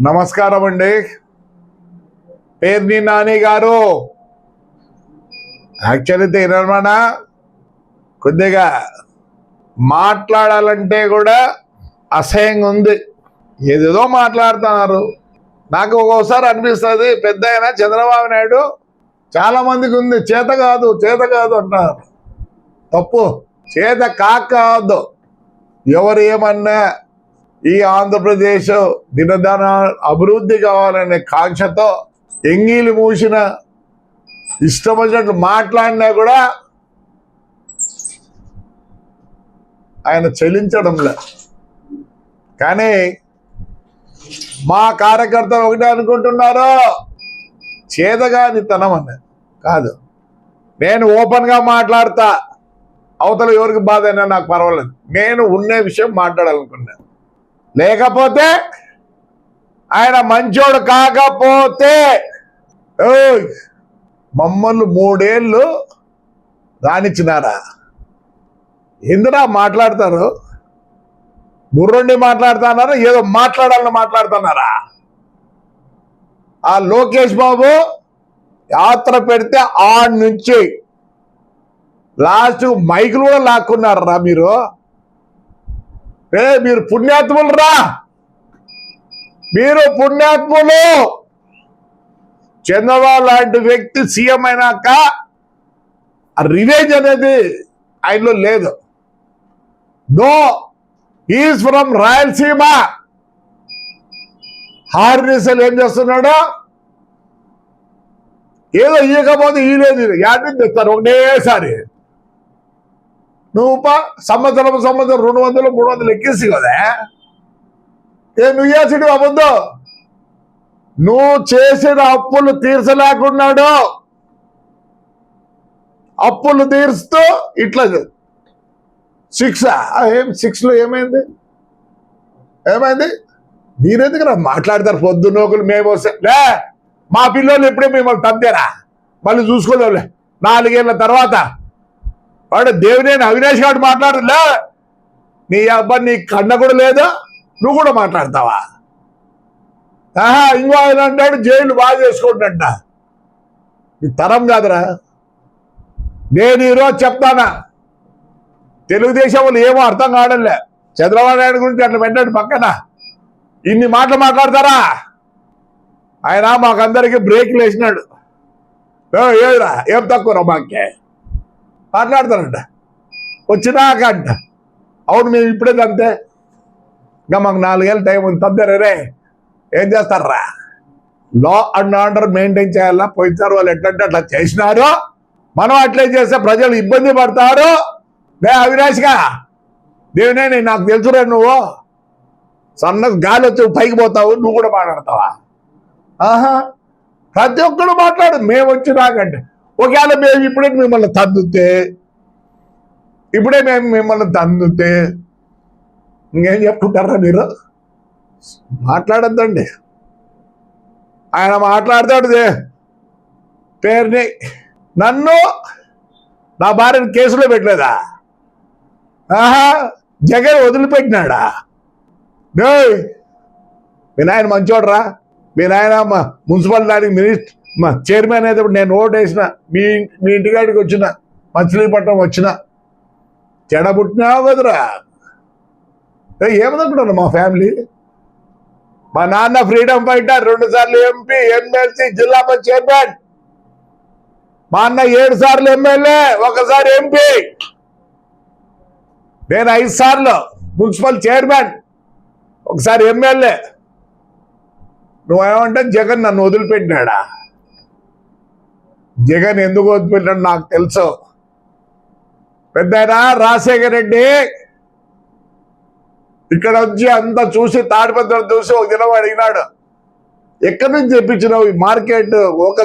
నమస్కారం అండి. పేర్ని నాని గారు. యాక్చువల్లీ తినమన కొద్దిగా మాట్లాడాలంటే కూడా అసహ్యంగా ఉంది. ఏదేదో మాట్లాడుతున్నారు. నాకు ఒక్కోసారి అనిపిస్తుంది పెద్ద అయినా చంద్రబాబు నాయుడు చాలా మందికి ఉంది. చేత కాదు చేత కాదు అంటున్నారు తప్పు. చేత కాదు. ఎవరు ఏమన్నా ఈ ఆంధ్రప్రదేశ్ దినదన అభివృద్ధి కావాలనే కాంక్షతో ఎంగిలి మూసిన ఇష్టం వచ్చినట్లు మాట్లాడినా కూడా ఆయన చెల్లించడంలే కానీ మా కార్యకర్తలు ఒకటే అనుకుంటున్నారు చేతగానితనం అన్నది. కాదు. నేను ఓపెన్గా మాట్లాడతా అవతల ఎవరికి బాధ అయినా నాకు పర్వాలేదు. నేను ఉన్న విషయం మాట్లాడాలనుకున్నాను లేకపోతే ఆయన మంచోడు కాకపోతే మమ్మల్ని మూడేళ్ళు రానిచ్చినారా ఎందురా మాట్లాడతారు? బుర్రుండి మాట్లాడుతున్నారా ఏదో మాట్లాడాలని మాట్లాడుతున్నారా? ఆ లోకేష్ బాబు యాత్ర పెడితే ఆ నుంచి లాస్ట్ మైకులు కూడా లాక్కున్నారా మీరు? ఏ మీరు పుణ్యాత్ములు రా మీరు పుణ్యాత్ములు. చంద్రబాబు లాంటి వ్యక్తి సీఎం అయినాక రివేంజ్ అనేది ఆయనలో లేదు. Though is from Rayalaseema. హార్నిసల్ ఏం చేస్తున్నాడు? ఏదో ఇయ్యకపోతే లేదు యాడ్ తెస్తారు ఒకటేసారి. నువ్వు పా సంవత్సరం సంవత్సరం రెండు వందలు మూడు వందలు ఎక్కేసి కదా? ఏ నువ్వు చేసిడు అబద్ధం నువ్వు చేసిన అప్పులు తీర్చలేకున్నాడు. అప్పులు తీరుస్తూ ఇట్లా సిక్స్ ఏం సిక్స్లో ఏమైంది? ఏమైంది? మీరెందుకు రా మాట్లాడతారు పొద్దు నోకులు మేము వస్తే. లే మా పిల్లలు ఎప్పుడే మిమ్మల్ని తంతేరా మళ్ళీ చూసుకోలేవులే. నాలుగేళ్ళ తర్వాత వాడు దేవినేని అవినాష్ గారు మాట్లాడలే నీ అబ్బాయి నీ కన్న కూడా లేదా? నువ్వు కూడా మాట్లాడతావా? ఆహా ఇంకో ఆయన అంటాడు జైలు బాగా చేసుకుంటా నీ తరం కాదురా. నేను ఈరోజు చెప్తానా? తెలుగుదేశం వాళ్ళు ఏమో అర్థం కావడంలే. చంద్రబాబు నాయుడు గురించి అట్లా పెట్టాడు పక్కన. ఇన్ని మాటలు మాట్లాడతారా? ఆయన మాకందరికి బ్రేక్లు వేసినాడు. ఏ, ఏదిరా ఏం తక్కువ మాకే? మాట్లాడతానంట. వచ్చినాక అంట అవును మేము ఇప్పుడే అంతే ఇంకా మాకు నాలుగేళ్ళు టైం ఉంది. తద్దరే ఏం చేస్తారా? లా అండ్ ఆర్డర్ మెయింటైన్ చేయాలా? పోయినసారి వాళ్ళు ఎట్లంటే అట్లా చేసినారు మనం అట్లే చేస్తే ప్రజలు ఇబ్బంది పడతారు. నే అవినాష్గా దేవినే నాకు తెలుసురా నువ్వు. సన్న గాలి వచ్చి పైకి పోతావు నువ్వు కూడా మాట్లాడతావా? ఆహా ప్రతి ఒక్కడు మాట్లాడు. మేము వచ్చినాకంటే. ఒకవేళ మేము ఇప్పుడే మిమ్మల్ని తద్దుతే ఇప్పుడే మేము మిమ్మల్ని తందుతే ఇంకేం చెప్పుకుంటారా మీరు? మాట్లాడద్దండి. ఆయన మాట్లాడతాడు పేరుని నన్ను నా భార్యను కేసులో పెట్టలేదా? ఆహా జగన్ వదిలిపెట్టినాడా? డేయ్, మీ నాయన మంచోడరా. మీ నాయన మున్సిపల్ దానికి మినిస్టర్ మా చైర్మన్ అయితే నేను ఓటు వేసిన మీ మీ ఇంటికాడికి వచ్చిన మచిలీపట్నం వచ్చిన చెడబుట్టినావు కదరా. ఏమనుకుంటున్నాను మా ఫ్యామిలీ? మా నాన్న ఫ్రీడమ్ ఫైటర్ రెండు సార్లు ఎంపీ ఎమ్మెల్సీ జిల్లా చైర్మన్. మా అన్న ఏడు సార్లు ఎమ్మెల్యే ఒకసారి ఎంపీ. నేను ఐదు సార్లు మున్సిపల్ చైర్మన్ ఒకసారి ఎమ్మెల్యే. నువ్వేమంటే జగన్ నన్ను వదిలిపెట్టినాడా? జగన్ ఎందుకు వదిలిపెట్టాడు నాకు తెలుసు. పెద్ద రాజశేఖర రెడ్డి ఇక్కడ వచ్చి అంతా చూసి తాడిపత్రులు చూసి ఒక దినం అడిగినాడు ఎక్కడి నుంచి తెప్పించినావు ఈ మార్కెట్? ఒక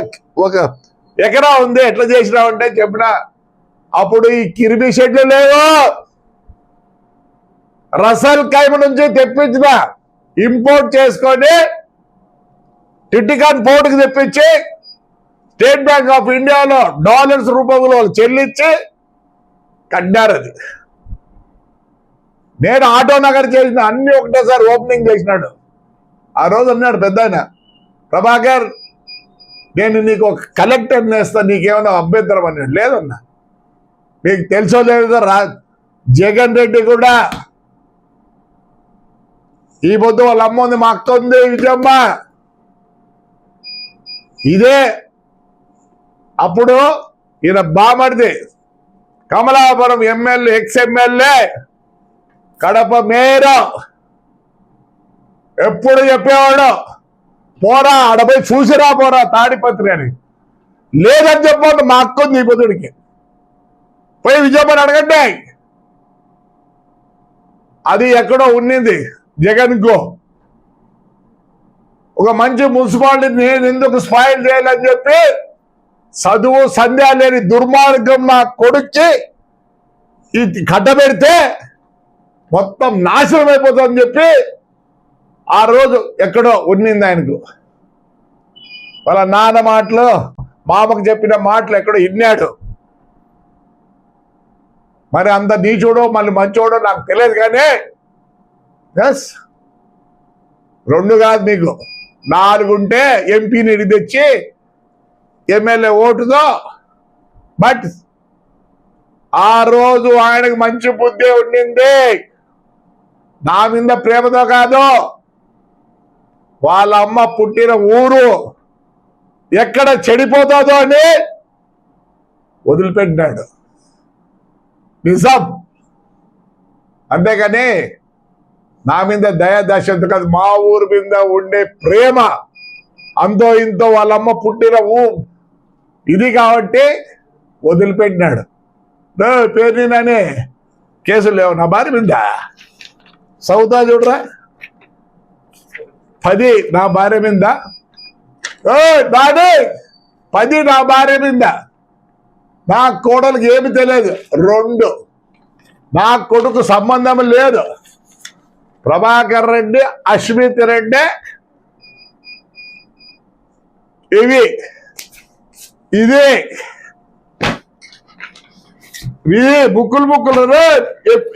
ఒక ఎకరా ఉంది ఎట్లా చేసినావు అంటే చెప్పిన అప్పుడు ఈ కిరిమి షెడ్లు లేవు. రసల్ కైమ నుంచి తెప్పించిన ఇంపోర్ట్ చేసుకొని టిట్టికాన్ పోర్టుకు తెప్పించి స్టేట్ బ్యాంక్ ఆఫ్ ఇండియాలో డాలర్స్ రూపంలో చెల్లించి కట్టారు అది. నేను ఆటో నగర్ చేసిన అన్ని ఒకటేసారి ఓపెనింగ్ చేసినాడు. ఆ రోజు అన్నాడు పెద్ద ప్రభాకర్ నేను నీకు ఒక కలెక్టర్ నేస్తా నీకేమైనా అభ్యంతరం అన్నాడు లేదన్నా. మీకు తెలుసో లేదో రా జగన్ రెడ్డి కూడా ఈ పొద్దు వాళ్ళ అమ్మ ఉంది మా అక్క ఉంది విజయమ్మ. ఇదే అప్పుడు ఈయన బామడిది. Kamalapuram MLA ex MLA Kadapa mayor. ఎప్పుడు చెప్పేవాడు? పోరా ఆడపోయి చూసిరా పోరా తాడిపత్రి అని. లేదని చెప్పండి మా అక్క ఉంది ఈ పోయి విజయమ్మని అడగండి. అది ఎక్కడో ఉన్నింది జగన్ గో. ఒక మంచి మున్సిపాలిటీ నేను ఎందుకు స్పాయిల్ చేయాలని చెప్పి చదువు సంధ్య లేని దుర్మార్గం నా కొడుక్కి ఇది కట్టబెడితే మొత్తం నాశనం అయిపోతుందని చెప్పి ఆ రోజు ఎక్కడో ఉన్నింది ఆయనకు. వాళ్ళ నాన్న మాటలు మామకు చెప్పిన మాటలు ఎక్కడో ఇన్నాడు. మరి అంత నీచోడో మళ్ళీ మంచోడో నాకు తెలియదు కానీ ఎస్ రెండు కాదు మీకు. నాలుగుంటే ఎంపీని ఇది తెచ్చి ఎమ్మెల్యే ఓటుతో బట్ ఆ రోజు ఆయనకు మంచి బుద్ధి ఉండింది. నా మీద ప్రేమతో కాదు. వాళ్ళ అమ్మ పుట్టిన ఊరు ఎక్కడ చెడిపోతుందో అని వదిలిపెట్టినాడు. నిజం. అంతేగాని నా మీద దయా కాదు మా ఊరు మీద ఉండే ప్రేమ అంతో ఇంతో వాళ్ళమ్మ పుట్టిన ఊ ఇది కాబట్టి వదిలిపెట్టినాడు. "దో, పేరు కేసులు లేవు నా భార్య మీద సౌదా చూడరా? పది నా భార్య మీద ఓ దాని పది నా భార్య మీద నా కోడలికి ఏమి తెలియదు రెండు. నా కొడుకు సంబంధం లేదు. ప్రభాకర్ రెడ్డి అశ్మిత్ రెడ్డి ఇవి. ఇది. ఇదే బుక్కులు బుక్కులు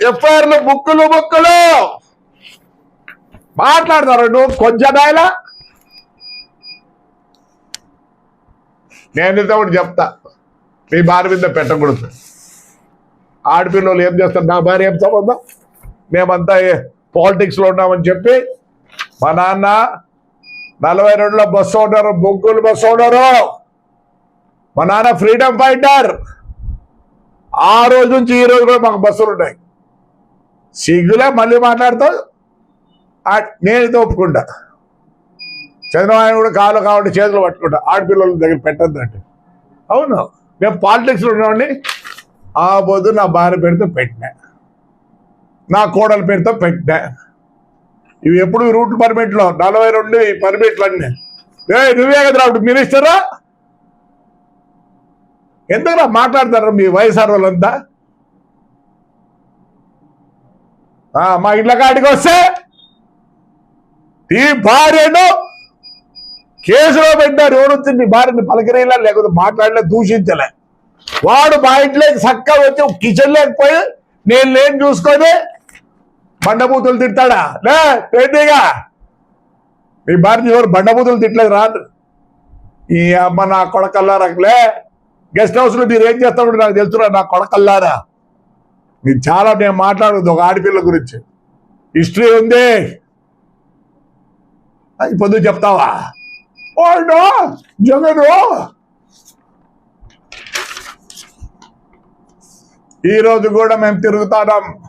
ఎఫ్ఐఆర్లు బుక్కులు బుక్కులు. మాట్లాడతారు నువ్వు? కొంచెం ఆయన నేను ఇంత ఒకటి చెప్తా. మీ భార్య మీద పెట్టకూడదు. ఆడపిల్లలు ఏం చేస్తారు? నా భార్య ఏం సంబంధం? మేమంతా పాలిటిక్స్లో ఉన్నామని చెప్పి మా నాన్న నలభై రెండులో బస్సు ఉన్నారు బొగ్గులు బస్సు ఉన్నారు మా నాన్న ఫ్రీడమ్ ఫైటర్ ఆ రోజు నుంచి ఈ రోజు కూడా మాకు బస్సులు ఉన్నాయి. సిగ్గులే మళ్ళీ మాట్లాడుతావు ఆ- నేను ఇది ఒప్పుకుంటా చంద్రబాబు కూడా కాలు కాబట్టి చేతులు పట్టుకుంటా. ఆడపిల్లల దగ్గర పెట్టద్దంటే. అవును మేము పాలిటిక్స్లో ఉన్నామండి ఆ పొద్దు నా భార్య పేరుతో పెట్టినా. నా కోడల పేరుతో పెట్టినా. ఇవి ఎప్పుడు రూట్ పర్మిట్లో నలభై రెండు పర్మిట్లు అన్నీ. ఏ నువ్వే కదా అప్పుడు మినిస్టరా ఎందుకురా మాట్లాడతారు మీ వైఎస్ఆర్ వాళ్ళంతా? ఆ, మా ఇళ్ళ కాడికి వస్తే ఈ భార్యను కేసులో పెట్టారు. ఎవరొచ్చి మీ భార్యని పలకరేలా లేకపోతే మాట్లాడలే దూషించలే. వాడు మా ఇంట్లోకి చక్కగా వచ్చి కిచెన్ లేకపోయి నేను లేని చూసుకొని బండబూతులు తిట్టాడా లే పెద్దగా మీ భార్య ఎవరు బండబూతులు తిట్టలేదు రాదు ఈ అమ్మ నా కొడకల్లారలే గెస్ట్ హౌస్లో మీరు ఏం చేస్తాడు నాకు తెలుసురా నా కొడకల్లారా. మీరు చాలా నేను మాట్లాడదు ఒక ఆడపిల్ల గురించి. హిస్టరీ ఉంది. అది పొద్దు చెప్తావా? ఓడో జగను. ఈరోజు కూడా మేము తిరుగుతాం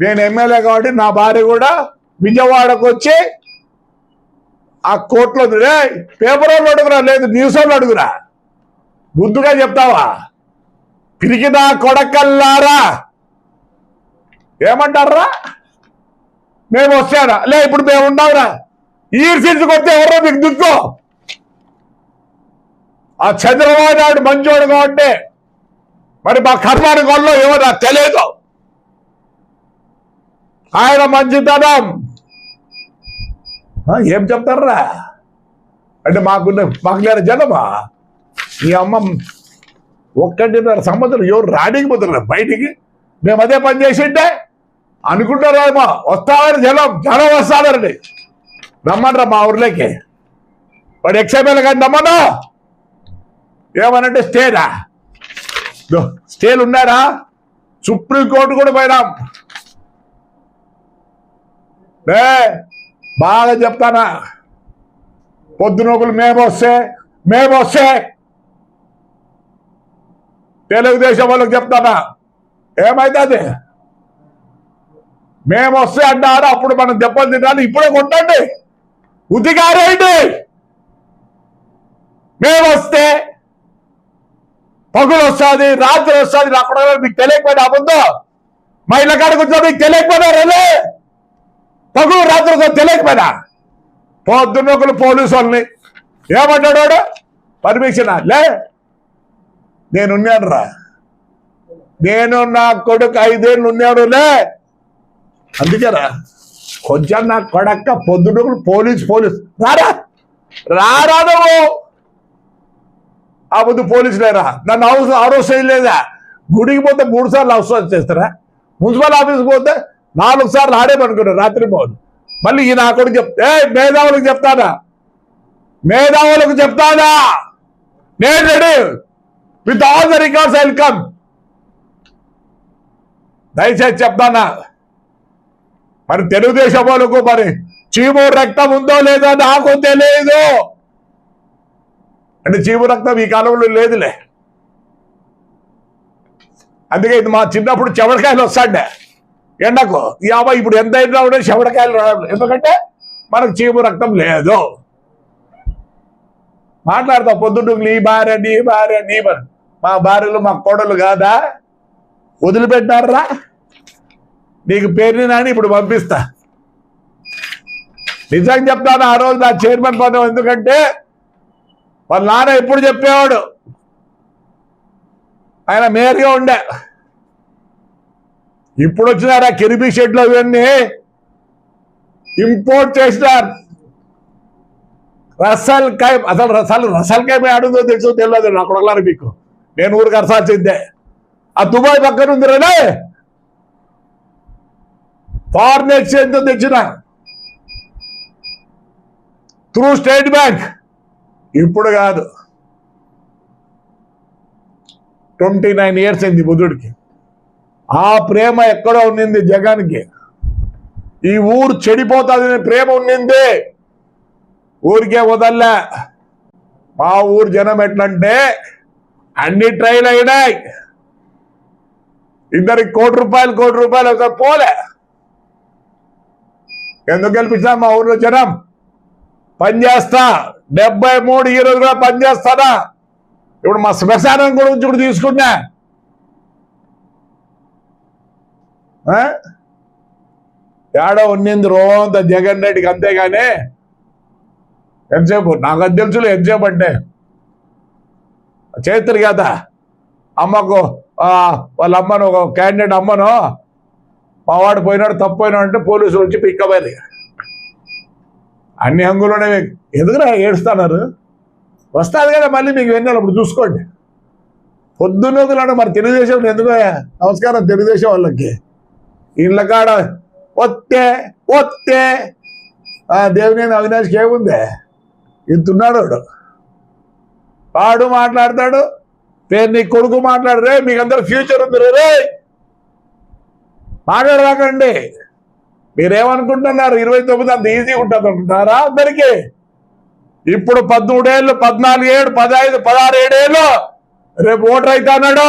నేను ఎమ్మెల్యే కాబట్టి నా భార్య కూడా విజయవాడకు వచ్చి ఆ కోర్టులో రే పేపర్ వాళ్ళు అడుగురా లేదు న్యూస్ వాళ్ళు అడుగురా. ముందుగా చెప్తావా? పిరికినా కొడకల్లారా? ఏమంటారా? మేము వచ్చారా లే ఇప్పుడు మేము ఉన్నావురా. ఈ సీట్కి వస్తే ఎవరో మీకు దిక్కు. ఆ చంద్రబాబు నాయుడు మంచోడు కాబట్టి మరి మా కర్ణాటక వాళ్ళు ఏమో నాకు తెలియదు. ఆయన మంచితనం. ఏం చెప్తారా? అంటే మాకున్న మాకు లేని జనమా? ఈ అమ్మ ఒక్కటిన్నర సంవత్సరం ఎవరు రానికపోతున్నారు బయటికి? మేము అదే పని చేసింటే? అనుకుంటారేమో వస్తామని జనం జనం వస్తాడండి రమ్మనరా మా ఊర్లోకి. వాడు ఎక్సైపెల్ కానీ రమ్మను ఏమనంటే స్టేనా? స్టేలు ఉన్నారా? సుప్రీంకోర్టు కూడా పోయినాం. బాగా చెప్తానా? పొద్దునొకలు మేము వస్తే తెలుగుదేశం వాళ్ళకి చెప్తానా? ఏమైతుంది మేము వస్తే అంటారు అప్పుడు మనం దెబ్బలు తినాలి ఇప్పుడే కొట్టండి. ఉతికారేంటి మేము వస్తే పగులు వస్తుంది రాత్రి వస్తుంది అక్కడ మీకు తెలియకపోయినా అబద్ధం. మా ఇళ్ళ కాడికి వచ్చా మీకు తెలియకపోయినా రేలే పగులు రాత్రి తెలియకపోయినా. పొద్దున్న ఒకరు పోలీసు వాళ్ళని ఏమంటాడు వాడు? పర్మిషన్ లే నేనున్నాను రా నేను నా కొడుకు ఐదేళ్ళు ఉన్నాడు లే అందుకేరా కొంచెం నా కొడక్క పొద్దునకులు పోలీస్ పోలీస్. రారా రారా నువ్వు? ఆ ముందు పోలీసు లేరా నన్ను హౌస్ అవసరం లేదా గుడికి పోతే మూడు సార్లు అవసరం చేస్తారా? మున్సిపల్ ఆఫీస్కి పోతే నాలుగు సార్లు ఆడేమనుకున్నాడు రాత్రి పోను మళ్ళీ ఈ నా కొడుకు చెప్తే మేధావులకు చెప్తానా? మేధావులకు చెప్తానా? నేను ready. With all the records welcome దయచేసి చెప్తానా? మరి తెలుగుదేశం వాళ్ళకు మరి చీము రక్తం ఉందో లేదో నాకు తెలియదు అంటే చీము రక్తం ఈ కాలంలో లేదులే. అందుకే ఇది మా చిన్నప్పుడు చెవరికాయలు వస్తాడే. ఎండకు. ఈ ఇప్పుడు ఎంత అయినా కూడా శవడకాయలు రావడం ఎందుకంటే మనకు చీము రక్తం లేదు. మాట్లాడతాం పొద్దున్న నీ భార్య నీ భార్య నీ భార్య. మా భార్యలు మా కోడలు కాదా? వదిలిపెట్టారా నీకు పేరుని నాని ఇప్పుడు పంపిస్తా. నిజంగా చెప్తాను ఆ రోజు నా చైర్మన్ పదం ఎందుకంటే వాళ్ళ నాన్న ఎప్పుడు చెప్పేవాడు? ఆయన మేయర్గా ఉండే. ఇప్పుడు వచ్చినారా కిరిబి షెడ్లు అవన్నీ? ఇంపోర్ట్ చేసినారు. రసల్ కాయ అసలు రసాలు రసల్ కాయ ఆడుందో తెలుసు తెలియదు నా కొడగలారు మీకు. నేను ఊరికి అరసాల్సిందే ఆ దుబాయ్ పక్కన ఉంది రే ఫారిన్ ఎక్స్చేంజ్ తెచ్చిన. Through State Bank. ఇప్పుడు కాదు. ట్వంటీ నైన్ ఇయర్స్ అయింది బుద్ధుడికి ఆ ప్రేమ ఎక్కడో ఉండింది జగన్కి. ఈ ఊరు చెడిపోతుందనే ప్రేమ ఉండింది ఊరికే వదల్లా. మా ఊరు జనం ఎట్లంటే అన్ని ట్రైన్ అయినాయి. ఇద్దరికి కోటి రూపాయలు కోటి రూపాయలు ఒకసారి పోలే. ఎందుకు గెలిపించా మా ఊర్లో జనం? పనిచేస్తా డెబ్బై మూడు ఈ రోజు కూడా పనిచేస్తానా ఇప్పుడు మా శ్మశానం గురించి కూడా తీసుకున్నా ఆ? ఏడో ఉన్నింది రోంత జగన్ రెడ్డికి అంతేగాని ఎంతసేపు? నాకు అది తెలుసులే ఎంతసేపు అంటే. చేస్తారు కదా. అమ్మకు ఆ, వాళ్ళ అమ్మను ఒక క్యాండిడేట్ అమ్మను మా వాడు పోయినాడు తప్పు పోయినాడు అంటే పోలీసులు వచ్చి పిక్కబోయి అన్ని హంగులోనే ఎందుకురా ఏడుస్తున్నారు? వస్తారు కదా మళ్ళీ మీకు వెన్నెల అప్పుడు చూసుకోండి. పొద్దున్నదులు మరి తెలుగుదేశం ఎందుకు నమస్కారం తెలుగుదేశం వాళ్ళకి. ఇళ్ళ కాడ ఒత్తే. ఒత్తే దేవుని అవినాష్కి ఏముందే? ఇంతున్నాడు వాడు. వాడు మాట్లాడతాడు పేరు నీ కొడుకు మాట్లాడరే మీకు అందరు ఫ్యూచర్ ఉంది రే మాట్లాడరాకండి మీరేమనుకుంటున్నారు? ఇరవై తొమ్మిది అంత ఈజీ ఉంటుంది అనుకుంటారా అందరికి? ఇప్పుడు పదమూడేళ్ళు పద్నాలుగు ఏడు పదహైదు పదహారు ఏడేళ్ళు. రేపు ఓటర్ అవుతా అన్నాడు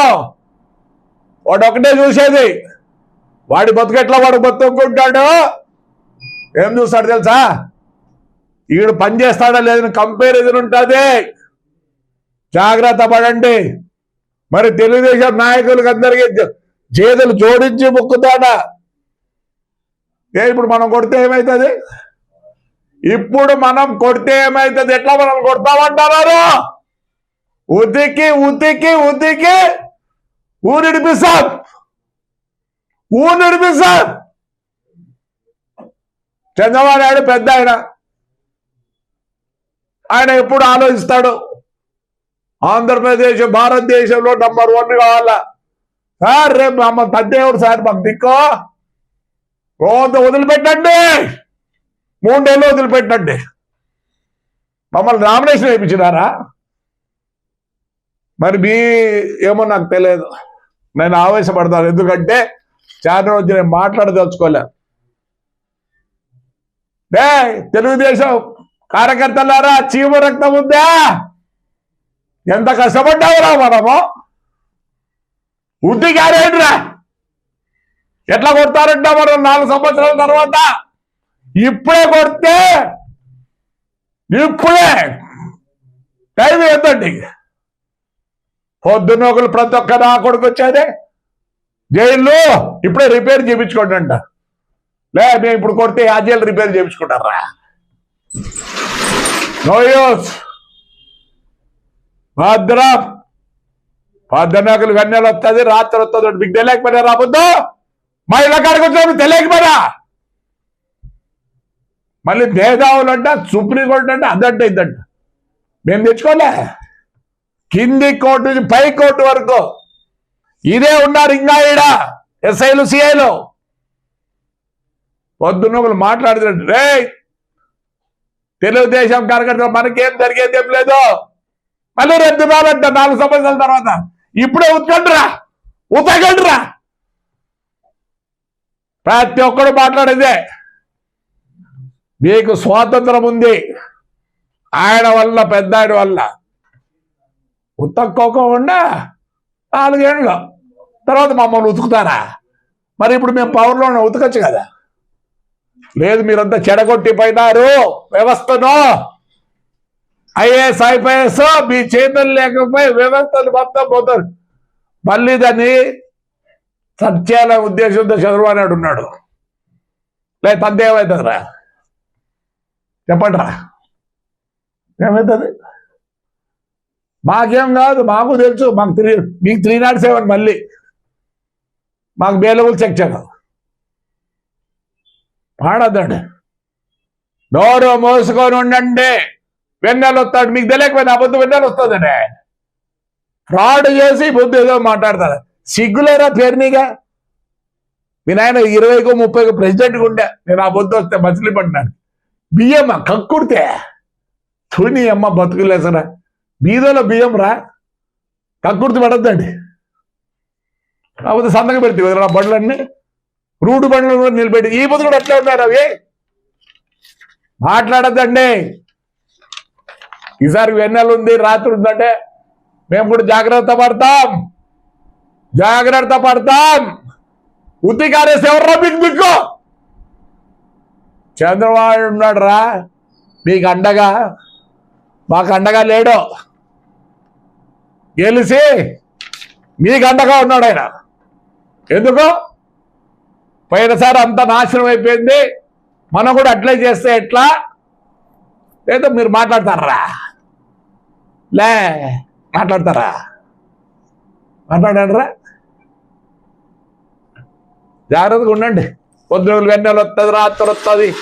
వాడు ఒకటే చూసేది. వాడి బతుకెట్లా వాడు బతుకుంటాడు? ఏం చూస్తాడు తెలుసా? ఈడు పని చేస్తాడా లేదని కంపారిజన్ ఉంటుంది. జాగ్రత్త పడండి. మరి తెలుగుదేశం నాయకులకు అందరికీ చేతులు జోడించి మొక్కుతాడా. ఏ ఇప్పుడు మనం కొడితే ఏమవుతుంది ఇప్పుడు మనం కొడితే ఏమవుతుంది ఎట్లా మనం కొడతామంటారు? ఉతికి ఉతికి ఉతికి. ఊరిడిపిస్తాం ఊరిడిపిస్తాం చంద్రబాబు నాయుడు పెద్ద ఆయన. ఆయన ఎప్పుడు ఆలోచిస్తాడు? ఆంధ్రప్రదేశ్ భారతదేశంలో నంబర్ వన్ కావాలా? సార్ రేపు అమ్మ తద్దేవుడు సార్ మాకు దిక్కో. రోజు వదిలిపెట్టండి. మూడేళ్ళు వదిలిపెట్టండి. మమ్మల్ని నామినేషన్ వేయించినారా? మరి మీ ఏమో నాకు తెలియదు. నేను ఆవేశపడతాను. ఎందుకంటే చాలా రోజు నేను మాట్లాడదలుచుకోలే. డే తెలుగుదేశం కార్యకర్తలారా చీమ రక్తం ఉందా? ఎంత కష్టపడ్డావురా మనము? ఉద్ది గారేంట్రా? ఎట్లా కొడతారంట మనం నాలుగు సంవత్సరాల తర్వాత? ఇప్పుడే కొడితే ఇప్పుడే టైం ఎంతండి పొద్దున్న ఒకరు ప్రతి ఒక్క నా కొడుకు వచ్చేదే జైల్లో ఇప్పుడే రిపేర్ చేయించుకోండి అంట లే మేము ఇప్పుడు కొడితే ఆ జైలు రిపేర్ చేయించుకుంటారా? నోయోస్ యూస్ భద్రం. గన్నెలు వస్తుంది రాత్రి వస్తుంది మీకు తెలియకపోయినా రాబోద్దు. మా ఇళ్ళ కాడికి వచ్చినప్పుడు తెలియకపోయినా. మళ్ళీ మేధావులు అంట సుప్రీంకోర్టు అంటే అదంట ఇదంట. మేము తెచ్చుకోలే. కింది కోర్టు నుంచి పై కోర్టు వరకు ఇదే ఉన్నారు ఇంకా ఈడ ఎస్ఐలు సిఐలు. పొద్దున్న ఒకరు మాట్లాడుతున్నాడు రే తెలుగుదేశం కార్యకర్తలు మనకేం జరిగేది ఏం లేదు. మళ్ళీ రేపు రాలంట నాలుగు సంవత్సరాల తర్వాత. ఇప్పుడే ఉతకండిరా ఉతకండిరా. ప్రతి ఒక్కడు మాట్లాడేదే. మీకు స్వాతంత్రం ఉంది. ఆయన వల్ల పెద్ద ఆయన వల్ల. ఉతక్కోకుండా నాలుగేళ్ళు తర్వాత మమ్మల్ని ఉతుకుతారా? మరి ఇప్పుడు మేము పవర్లో ఉతకచ్చు కదా. లేదు మీరంతా చెడగొట్టిపోయినారు వ్యవస్థను. ఐఏఎస్ ఐపీఎస్ మీ చేతులు లేకపోయి వ్యవస్థలు మొత్తం పోతారు. మళ్ళీ దాన్ని సత్యాల ఉద్దేశంతో చంద్రబాబు నాయుడు ఉన్నాడు. లే తంతేమవుతుందిరా చెప్పండి రా ఏమవుతుంది మాకేం కాదు మాకు తెలుసు మాకు త్రీ మీకు త్రీ నాట్ సెవెన్ మళ్ళీ. మాకు బేలబుల్ సెక్షన్ పాడద్దండి. నోరు మోసుకొని ఉండండి. వెన్నెలు వస్తాడు మీకు తెలియకపోయినా బుద్ధి వెన్నెలు వస్తుందండి. ఫ్రాడ్ చేసి బుద్ధి ఏదో మాట్లాడతారు సిగ్గులేరా పేరునిగా మీ నాయన ఇరవైకో ముప్పైకో ప్రెసిడెంట్గా ఉండే. నేను ఆ బొద్దు వస్తే మచిలీపట్నాను బియ్యమ్మ కక్కుడితే. తుని అమ్మ బతుకులేసరా? బీదలో బియ్యం రా. కక్కుర్తి పడద్దండి. కాకపోతే సంతకం పెడితే కదా బండ్లన్నీ? రూటు బండ్లు కూడా నిలబెట్టి ఈ పొద్దు కూడా ఎట్లా ఉన్నారు? అవి మాట్లాడద్దండి. ఈసారి వెన్నెలు ఉంది రాత్రి ఉందంటే మేము కూడా జాగ్రత్త పడతాం. జాగ్రత్త పడతాం. ఉత్తి కారేసి ఎవర్రా మీకు దిక్కు చంద్రబాబు ఉన్నాడు రా మీకు అండగా మాకు అండగా లేడు. గెలిచి మీకు అండగా ఉన్నాడు ఆయన. ఎందుకు? పోయినసారి అంత నాశనం అయిపోయింది. మనం కూడా అట్లే చేస్తే ఎట్లా? లేదా మీరు మాట్లాడతారా? లే మాట్లాడతారా? మాట్లాడారా జాగ్రత్తగా ఉండండి. పొద్దున వెన్నెలు వస్తుంది రాత్రి వస్తుంది